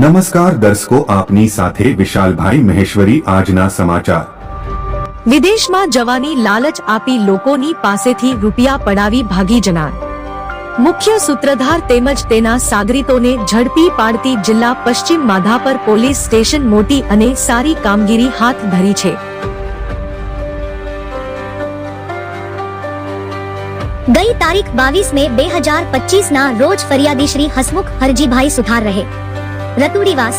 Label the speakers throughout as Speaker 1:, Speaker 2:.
Speaker 1: નમસ્કાર દર્શકો આપની સાથે વિશાલભાઈ મહેશ્વરી આજના સમાચાર.
Speaker 2: વિદેશમાં જવાની લાલચ આપી લોકોની પાસેથી રૂપિયા પડાવી ભાગી જનાર. મુખ્ય સૂત્રધાર તેમજ તેના સાગરીતોને ઝડપી પાડતી જિલ્લા પશ્ચિમ માધાપર પોલીસ સ્ટેશન મોટી અને સારી કામગીરી હાથ ધરી છે.
Speaker 3: ગઈ તારીખ બાવીસ મે બે હજાર પચીસ ના રોજ ફરિયાદી શ્રી હસમુખ હરજીભાઈ સુથાર રહે. રતુડીવાસ,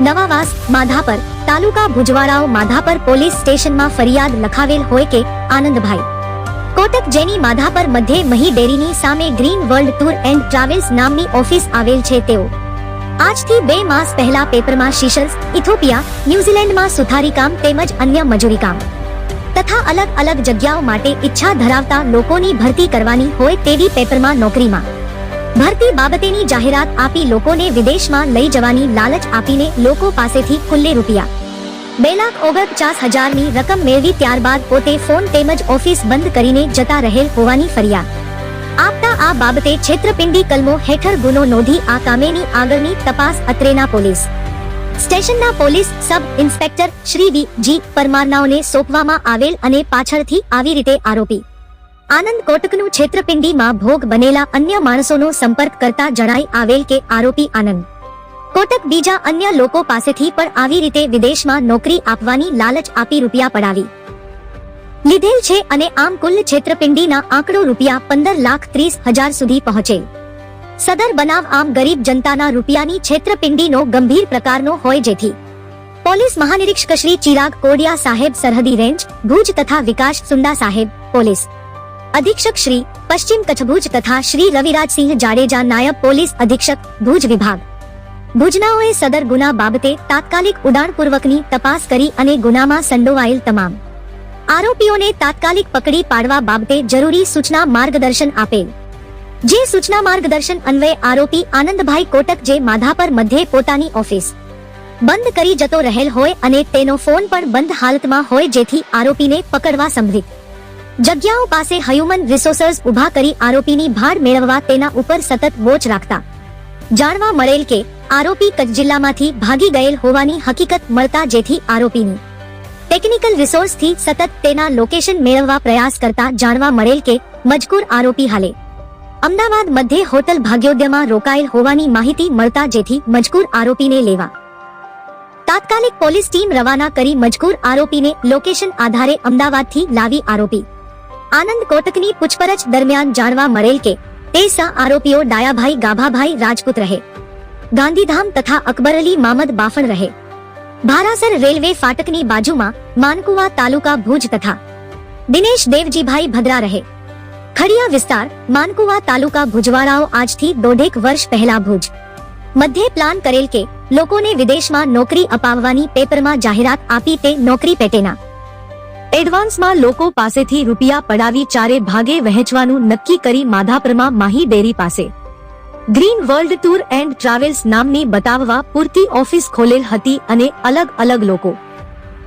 Speaker 3: નવાવાસ, માધાપર, તાલુકા ભુજવાડાઓ, માધાપર પોલીસ સ્ટેશનમાં ફરિયાદ લખાવેલ હોય કે આનંદભાઈ. કોટક જેની માધાપર મધ્યે મહી ડેરીની સામે green world tour and travels નામની ઓફિસ આવેલ છે તેઓ. આજથી બે માસ પહેલા પેપરમાં શીશલ્સ, ઇથોપિયા, ન્યુઝીલેન્ડમાં સુથારી કામ તેમજ અન્ય મજૂરી કામ. તથા અલગ અલગ જગ્યાઓ માટે ઈચ્છા ધરાવતા લોકોની ભરતી કરવાની હોય તેવી પેપરમાં નોકરીમાં. ભરતી બાબતેની જાહેરાત આપી લોકોને વિદેશમાં લઈ જવાની લાલચ આપીને લોકો પાસેથી ખુલ્લે રૂપિયા. બે લાખ ઓગણપચાસ હજારની રકમ મેળવી ત્યારબાદ પોતે ફોન તેમજ ઓફિસ બંધ કરીને જતા રહેલ હોવાની ફરિયાદ. આપતા આ બાબતે છેતરપિંડી કલમો હેઠળ ગુનો નોંધી આ કામેની આગળની તપાસ અત્રેના પોલીસ. સ્ટેશનના police sub inspector Shri V G પરમારનાઓને સોંપવામાં આવેલ અને પાછળથી આવી રીતે આરોપી. આનંદ કોટકનું છેતરપિંડીમાં ભોગ બનેલા અન્ય માણસોનો સંપર્ક કરતા જણાઈ આવેલ કે આરોપી આનંદ. કોટક બીજા અન્ય લોકો પાસેથી પણ આવી રીતે વિદેશમાં નોકરી આપવાની લાલચ આપી રૂપિયા પડાવી. લીધેલ છે અને આમ કુલ છેતરપિંડીના આંકડો રૂપિયા પંદર લાખ ત્રીસ હજાર સુધી પહોંચે. સદર બનાવ આમ ગરીબ જનતાના રૂપિયાની છેતરપિંડીનો ગંભીર પ્રકારનો હોય જેથી. પોલીસ મહાનિરીક્ષક શ્રી ચિરાગ કોડિયા સાહેબ સરહદી રેન્જ, ભુજ તથા વિકાસ સુંડા સાહેબ, પોલીસ. અધિક્ષક શ્રી પશ્ચિમ કચ્છ ભુજ તથા શ્રી રવિરાજસિંહ જાડેજા નાયબ પોલીસ અધિક્ષક ભુજ વિભાગ ભુજનાઓએ સદર ગુના બાબતે તાત્કાલિક ઉડાણપૂર્વકની તપાસ કરી અને ગુનામાં સંડોવાયેલ તમામ આરોપીઓને તાત્કાલિક પકડી પાડવા બાબતે જરૂરી સૂચના માર્ગદર્શન આપેલ જે સૂચના માર્ગદર્શન અન્વયે આરોપી આનંદભાઈ કોટક જે માધાપર મધ્યે પોતાની ઓફિસ બંધ કરી જતો રહેલ હોય અને તેનો ફોન પણ બંધ હાલતમાં હોય જેથી આરોપીને પકડવા સંભવિત જગ્યાઓ પાસે હ્યુમન રિસોર્સર્સ ઊભા કરી આરોપીની ભાડ મેળવવા તેના ઉપર સતત વોચ રાખતા. જાણવા મળેલ કે આરોપી કચ્છ જિલ્લામાંથી ભાગી ગયેલ હોવાની હકીકત મળતા જેથી આરોપીની ટેકનિકલ રિસોર્સથી સતત તેના લોકેશન મેળવવા પ્રયાસ કરતા જાણવા મળેલ કે મજકૂર આરોપી હાલે. અમદાવાદ મધ્યે હોટલ ભાગ્યોદ્યમાં રોકાયેલ હોવાની માહિતી મળતા જેથી મજકૂર આરોપીને લેવા. તાત્કાલિક પોલીસ ટીમ રવાના કરી મજકૂર આરોપીને લોકેશન આધારે અમદાવાદથી લાવી આરોપી. આનંદ કોટકની પૂછપરછ દરમિયાન જાણવા મળેલ કે તે સહ આરોપીઓ ડાયાભાઈ ગાભાભાઈ રાજપૂત રહે. ગાંધીધામ તથા અકબર અલી મામદ બાફણ રહે. ભારાસર રેલવે ફાટકની બાજુમાં માનકુવા તાલુકા ભુજ તથા દિનેશ દેવજીભાઈ ભદ્રા રહે. ખડિયા વિસ્તાર માનકુવા તાલુકા ભુજવાળાઓ આજથી દોઢેક વર્ષ પહેલા ભુજ. મધ્યે પ્લાન કરેલ કે લોકોને વિદેશમાં નોકરી અપાવવાની પેપરમાં જાહેરાત આપી તે નોકરી પેટેના
Speaker 2: એડવાન્સમાં લોકો પાસેથી રૂપિયા પડાવી ચારે ભાગે વહેંચવાનું નક્કી કરી માધાપરમાં માહી ડેરી પાસે. Green world tour and travels નામની બતાવવા પૂરતી ઓફિસ ખોલેલ હતી અને અલગ અલગ લોકો.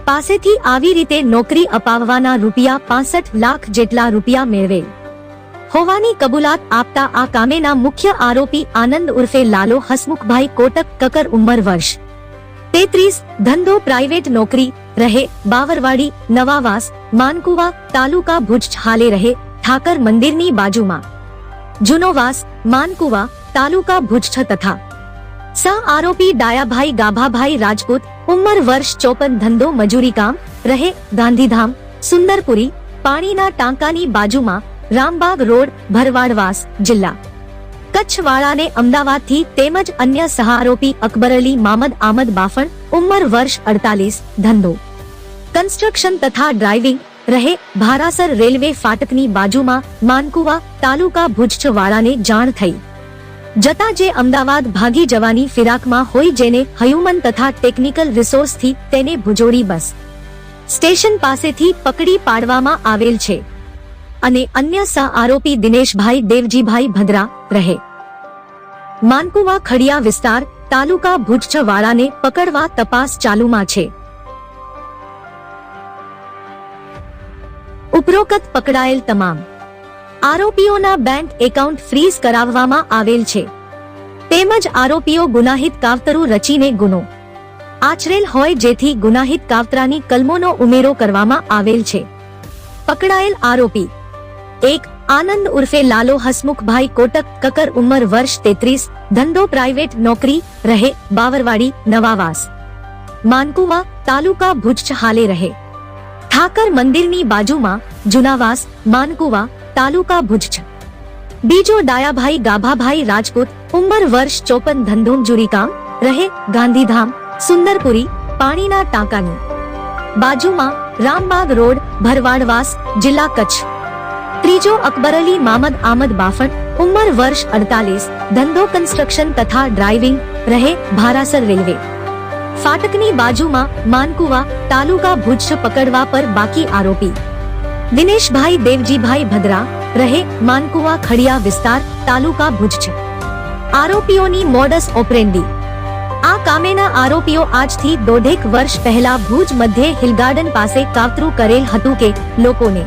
Speaker 2: પાસેથી આવી રીતે નોકરી અપાવવાના રૂપિયા પાસઠ લાખ જેટલા રૂપિયા મેળવેલ. હોવાની કબૂલાત આપતા આ કામેના મુખ્ય આરોપી આનંદ ઉર્ફે લાલો હસમુખભાઈ કોટક કકર ઉંમર વર્ષ. તેત્રીસ, ધંધો પ્રાઇવેટ નોકરી રહે બાવરવાડી નવાવાસ માનકુવા તાલુકા ભુજ હાલે રહે ઠાકર મંદિરની બાજુમાં જુનોવાસ માનકુવા તાલુકા ભુજ તથા સ આરોપી ડાયાભાઈ ગાભાભાઈ રાજપૂત ઉંમર વર્ષ ચોપન ધંધો મજૂરી કામ રહે ગાંધીધામ સુંદરપુરી પાણીના ટાંકાની બાજુમાં રામબાગ રોડ ભરવાડવાસ જિલ્લા કચ્છવાળાને અમદાવાદથી તેમજ અન્ય સહારોપી અકબર અલી મામદ આમદ બાફણ ઉંમર વર્ષ અડતાલીસ ધંધો કન્સ્ટ્રક્શન તથા ડ્રાઇવિંગ રહે ભારાસર રેલવે ફાટકની બાજુમાં માનકુવા તાલુકા ભુજવાળાને જાણ થઈ. જતા જે અમદાવાદ ભાગી જવાની ફિરાકમાં હોય જેને હ્યુમન તથા ટેકનિકલ રિસોર્સથી તેને ભુજોડી બસ. સ્ટેશન પાસેથી પકડી પાડવામાં આવેલ છે. અને અન્ય સહ આરોપી દિનેશભાઈ દેવજીભાઈ ભદ્રા રહે. માનકુવા ખડિયા વિસ્તાર તાલુકા ભુજવાળાને પકડવા તપાસ ચાલુમાં છે. ઉપરોક્ત પકડાયેલ તમામ આરોપીઓના બેંક એકાઉન્ટ ફ્રીઝ કરાવવામાં આવેલ છે.
Speaker 3: તેમજ આરોપીઓ ગુનાહિત કાવતરું રચીને ગુનો આચરેલ હોય જેથી ગુનાહિત કાવતરાની કલમોનો ઉમેરો કરવામાં આવેલ છે. પકડાયેલ આરોપી એક આનંદ ઉર્ફે લાલો હસમુખભાઈ કોટક કકર ઉંમર વર્ષ તેત્રીસ, ધંધો પ્રાઇવેટ નોકરી, રહે, બાવરવાડી, નવાવાસ માનકુવા તાલુકા ભુજ હાલે રહે. ઠાકર મંદિરની બાજુમાં જુનાવાસ, માનકુવા, તાલુકા ભુજ બીજો ડાયાભાઈ ગાભાભાઈ રાજપૂત, ઉંમર વર્ષ ચોપન ધંધોમજુરી કામ, રહે ગાંધીધામ, સુંદરપુરી, પાણીના ટાંકાની. બાજુમાં રામબાગ રોડ, ભરવાડવાસ, જિલ્લા કચ્છ. ત્રીજો અકબર અલી મામદ આમદ બાફટ ઉંમર વર્ષ અડતાલીસ, ધંધો કન્સ્ટ્રક્શન તથા ડ્રાઇવિંગ, રહે ભારાસર રેલવે. ફાટકની બાજુમાં માનકુવા તાલુકા ભુજ પકડવા પર બાકી આરોપી. દિનેશભાઈ દેવજીભાઈ ભદ્રા રહે માનકુવા ખડિયા વિસ્તાર તાલુકા ભુજ છે. આરોપીઓની મોડસ ઓપરેન્ડી. આ કામેના આરોપીઓ આજથી દોઢેક વર્ષ પહેલા ભુજ મધ્યે હિલગાર્ડન પાસે કાવતરું કરેલ હતું કે લોકોને.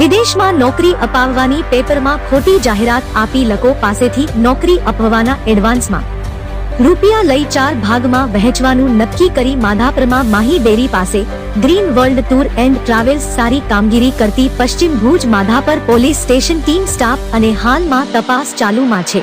Speaker 3: વિદેશમાં નોકરી અપાવવાની પેપરમાં ખોટી જાહેરાત આપી લોકો પાસેથી નોકરી અપાવવાના એડવાન્સમાં રૂપિયા લઈ ચાર ભાગમાં વહેંચવાનું નક્કી કરી માધાપરમાં માહી ડેરી પાસે green world tour and travels સારી કામગીરી કરતી પશ્ચિમ Bhuj Madhapar police station team staff અને હાલમાં તપાસ ચાલુમાં છે.